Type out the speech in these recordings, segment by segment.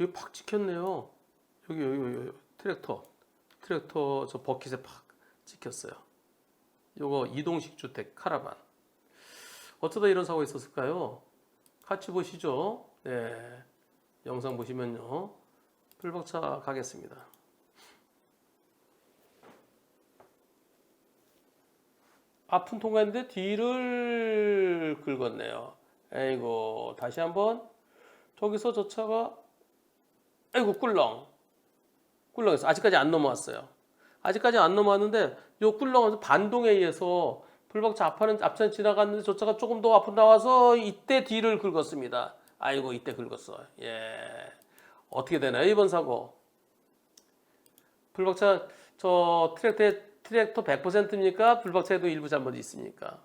여기 팍 찍혔네요. 여기 여기 여기, 여기 트랙터 트랙터 저 버킷에 팍 찍혔어요. 요거 이동식 주택 카라반. 어쩌다 이런 사고가 있었을까요? 같이 보시죠. 네. 영상 보시면요. 불박차 가겠습니다. 앞은 통과했는데 뒤를 긁었네요. 에이고 다시 한번 저기서 저 차가 아이고 꿀렁 꿀렁했어. 아직까지 안 넘어왔어요. 아직까지 안 넘어왔는데 요 꿀렁은 반동에 의해서 불박차 앞차는 앞차는 지나갔는데 저 차가 조금 더 앞으로 나와서 이때 뒤를 긁었습니다. 아이고 이때 긁었어. 예. 어떻게 되나요 이번 사고? 불박차 저 트랙터에 트랙터 100%입니까? 불박차에도 일부 잘못이 있습니까?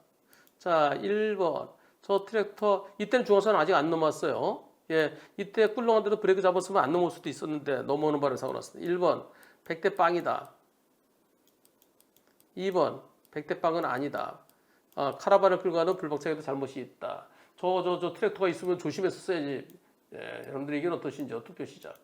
자, 1번. 저 트랙터 이때는 중앙선 아직 안 넘어왔어요. 예, 이때 꿀렁한 대로 브레이크 잡았으면 안 넘어올 수도 있었는데 넘어오는 바람에 사고 났습니다. 1번. 100대 빵이다. 2번. 100대 빵은 아니다. 아, 카라반을 끌고 가는 불박차에도 잘못이 있다. 저, 저, 저 트랙터가 있으면 조심했었어야지. 예, 여러분들 의견 어떠신지요? 투표 시작.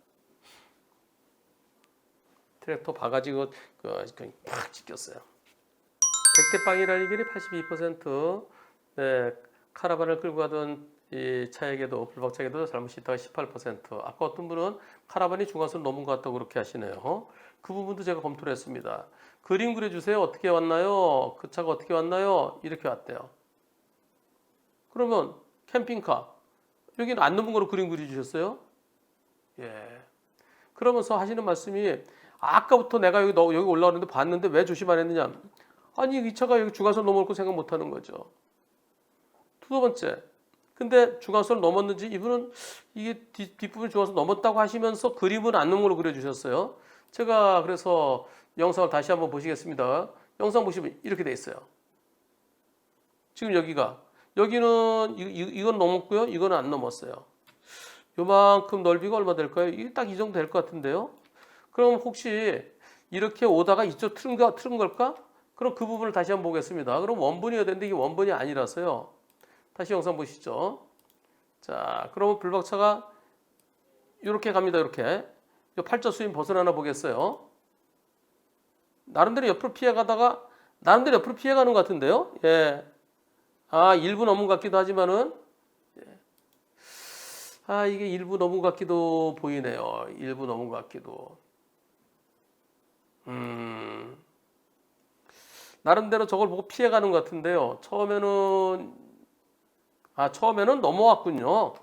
트랙터 바가지 그, 그, 그냥 팍 찍혔어요. 100대 빵이라는 의견이 82%, 네, 카라반을 끌고 가던 이 차에게도 불박차에게도 잘못이 있다가 18%. 아까 어떤 분은 카라반이 중간선 넘은 것 같다고 그렇게 하시네요. 그 부분도 제가 검토를 했습니다. 그림 그려주세요. 어떻게 왔나요? 그 차가 어떻게 왔나요? 이렇게 왔대요. 그러면 캠핑카 여기는 안 넘은 거로 그림 그려주셨어요? 예. 그러면서 하시는 말씀이 아까부터 내가 여기 너 여기 올라오는데 봤는데 왜 조심 안 했느냐? 아니 이 차가 여기 중간선 넘을 거 생각 못 하는 거죠. 두 번째. 근데 중간선을 넘었는지 이분은 이게 뒷, 뒷부분 중간선 넘었다고 하시면서 그림은 안 넘은 걸로 그려주셨어요. 제가 그래서 영상을 다시 한번 보시겠습니다. 영상 보시면 이렇게 돼 있어요. 지금 여기가 여기는 이, 이, 이 건 넘었고요. 이거는 안 넘었어요. 요만큼 넓이가 얼마 될까요? 이게 딱 이 정도 될 것 같은데요. 그럼 혹시 이렇게 오다가 이쪽 틀은, 거, 틀은 걸까? 그럼 그 부분을 다시 한번 보겠습니다. 그럼 원본이어야 되는데 이게 원본이 아니라서요. 다시 영상 보시죠. 자, 그러면 불박차가 이렇게 갑니다. 이렇게. 이 팔자 수임 벗어나나 보겠어요. 나름대로 옆으로 피해 가다가 나름대로 옆으로 피해 가는 것 같은데요. 예. 아, 일부 넘은 것 같기도 하지만은 예. 아, 이게 일부 넘은 것 같기도 보이네요. 일부 넘은 것 같기도. 음. 나름대로 저걸 보고 피해 가는 것 같은데요. 처음에는 아 처음에는 넘어왔군요.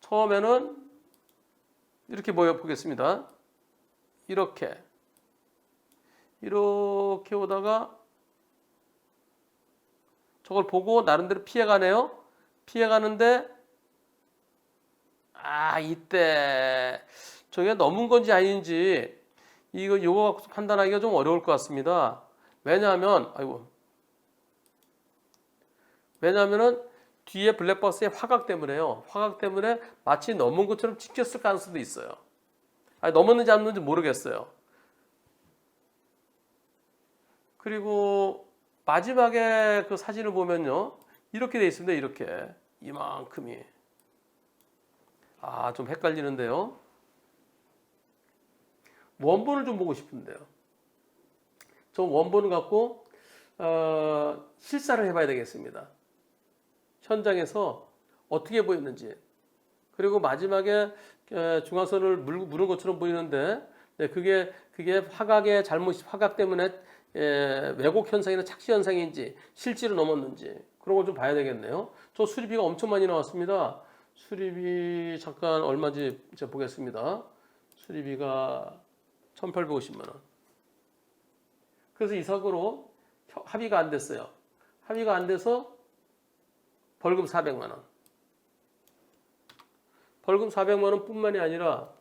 처음에는 이렇게 보여 보겠습니다. 이렇게 이렇게 오다가 저걸 보고 나름대로 피해가네요. 피해가는데 아 이때 저게 넘은 건지 아닌지 이거 요거 갖고 판단하기가 좀 어려울 것 같습니다. 왜냐하면 아이고 왜냐하면은 뒤에 블랙박스의 화각 때문에요. 화각 때문에 마치 넘은 것처럼 찍혔을 가능성도 있어요. 아니, 넘었는지 안 넘었는지 모르겠어요. 그리고 마지막에 그 사진을 보면요. 이렇게 돼 있습니다. 이렇게. 이만큼이. 아, 좀 헷갈리는데요. 원본을 좀 보고 싶은데요. 저 원본을 갖고 어, 실사를 해봐야 되겠습니다. 현장에서 어떻게 보였는지 그리고 마지막에 에, 중앙선을 물, 무는 것처럼 보이는데 네, 그게 그게 화각의 잘못 화각 때문에 에, 왜곡 현상이나 착시 현상인지 실제로 넘었는지 그런 걸 좀 봐야 되겠네요. 저 수리비가 엄청 많이 나왔습니다. 수리비 잠깐 얼마인지 제가 보겠습니다. 수리비가 1,850만 원. 그래서 이 사고로 협- 합의가 안 됐어요. 합의가 안 돼서 벌금 400만 원. 벌금 400만 원뿐만이 아니라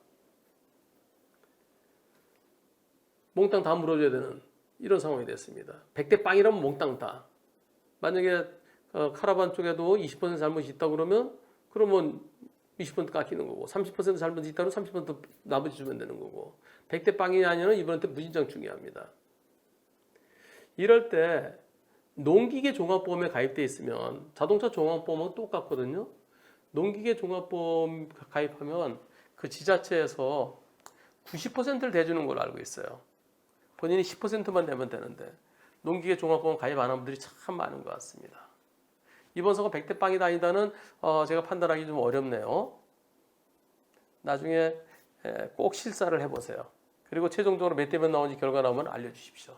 몽땅 다 물어줘야 되는 이런 상황이 됐습니다. 100대 빵이라면 몽땅 다. 만약에 어, 카라반 쪽에도 20% 잘못이 있다 그러면 그러면 20% 깎이는 거고 30% 잘못이 있다면 30% 나머지 주면 되는 거고 100대 빵이 아니면 이번한테 무진장 중요합니다. 이럴 때 농기계 종합보험에 가입돼 있으면 자동차 종합보험하고 똑같거든요. 농기계 종합보험 가입하면 그 지자체에서 90%를 대주는 걸로 알고 있어요. 본인이 10%만 내면 되는데 농기계 종합보험 가입 안 한 분들이 참 많은 것 같습니다. 이번 선거 100대 빵이다 아니다는 어, 제가 판단하기 좀 어렵네요. 나중에 에, 꼭 실사를 해보세요. 그리고 최종적으로 몇 대면 나오는지 결과 나오면 알려주십시오.